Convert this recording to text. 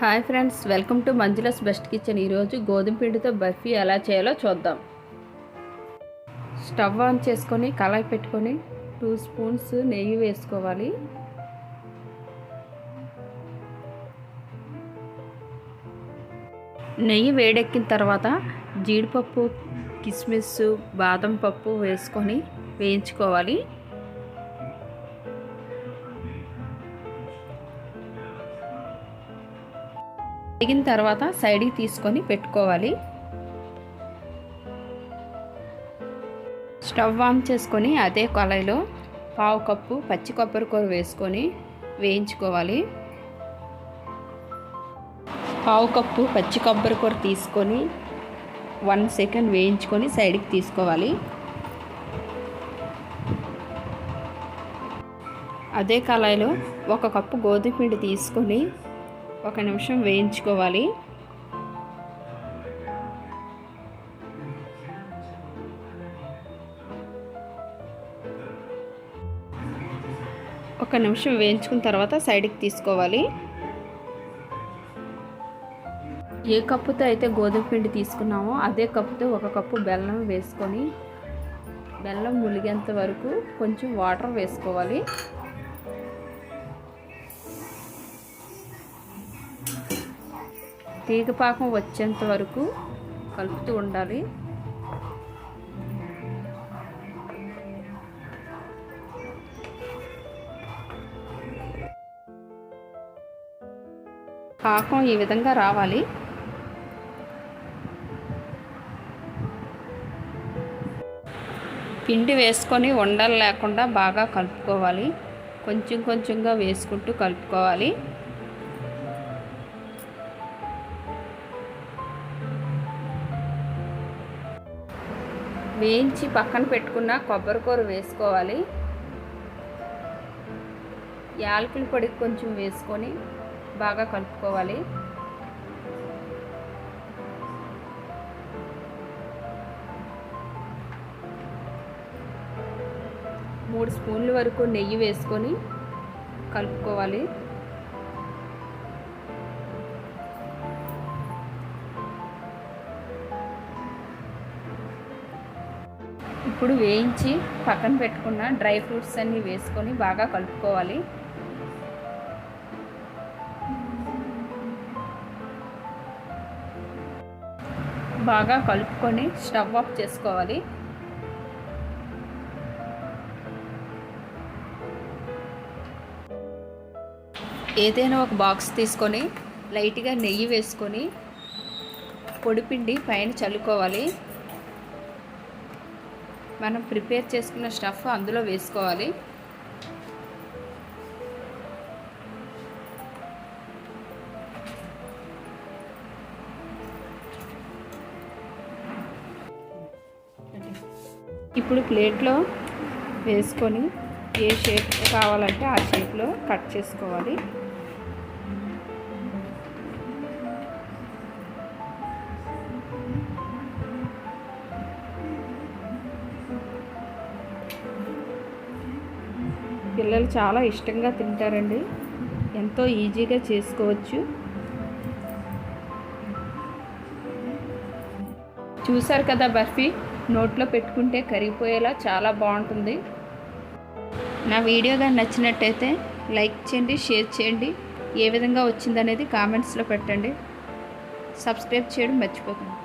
Hi friends welcome to Manjula's best kitchen. ఈరోజు గోధుమ పిండితో బర్ఫీ ఎలా చేయాలో చూద్దాం. స్టవ్ ఆన్ చేసుకొని కళాయి పెట్టుకొని టూ స్పూన్స్ నెయ్యి వేసుకోవాలి. నెయ్యి వేడెక్కిన తర్వాత జీడిపప్పు కిస్మిస్ బాదం పప్పు వేసుకొని వేయించుకోవాలి. వేగిన తర్వాత సైడ్కి తీసుకొని పెట్టుకోవాలి. స్టవ్ ఆన్ చేసుకొని అదే కళాయిలో పావు కప్పు పచ్చి కొబ్బరి కూర వేసుకొని వేయించుకోవాలి. పావు కప్పు పచ్చి కొబ్బరి కూర తీసుకొని వన్ సెకండ్ వేయించుకొని సైడ్కి తీసుకోవాలి. అదే కళాయిలో ఒక కప్పు గోధుమ పిండి తీసుకొని ఒక నిమిషం వేయించుకోవాలి. ఒక నిమిషం వేయించుకున్న తర్వాత సైడ్కి తీసుకోవాలి. ఏ కప్పుతో అయితే గోధుమ పిండి తీసుకున్నామో అదే కప్పుతో ఒక కప్పు బెల్లం వేసుకొని బెల్లం ములిగేంత వరకు కొంచెం వాటర్ వేసుకోవాలి. తీగపాకం వచ్చేంత వరకు కలుపుతూ ఉండాలి. పాకం ఈ విధంగా రావాలి. పిండి వేసుకొని ఉండలు లేకుండా బాగా కలుపుకోవాలి. కొంచెం కొంచెంగా వేసుకుంటూ కలుపుకోవాలి. వేయించి పక్కన పెట్టుకున్న కొబ్బరికూర వేసుకోవాలి. యాలకుల పొడి కొంచెం వేసుకొని బాగా కలుపుకోవాలి. మూడు స్పూన్ల వరకు నెయ్యి వేసుకొని కలుపుకోవాలి. ఇప్పుడు వేయించి పక్కన పెట్టుకున్న డ్రై ఫ్రూట్స్ అన్నీ వేసుకొని బాగా కలుపుకోవాలి. బాగా కలుపుకొని స్టవ్ ఆఫ్ చేసుకోవాలి. ఏదైనా ఒక బాక్స్ తీసుకొని లైట్గా నెయ్యి వేసుకొని పొడిపిండి పైన చల్లుకోవాలి. మనం ప్రిపేర్ చేసుకున్న స్టఫ్ అందులో వేసుకోవాలి. ఇప్పుడు ప్లేట్లో వేసుకొని ఏ షేప్ కావాలంటే ఆ షేప్లో కట్ చేసుకోవాలి. పిల్లలు చాలా ఇష్టంగా తింటారండి. ఎంతో ఈజీగా చేసుకోవచ్చు. చూసారు కదా బర్ఫీ? నోట్లో పెట్టుకుంటే కరిగిపోయేలా చాలా బాగుంటుంది. నా వీడియో కానీ నచ్చినట్టయితే లైక్ చేయండి షేర్ చేయండి. ఏ విధంగా వచ్చిందనేది కామెంట్స్లో పెట్టండి. సబ్స్క్రైబ్ చేయడం మర్చిపోకండి.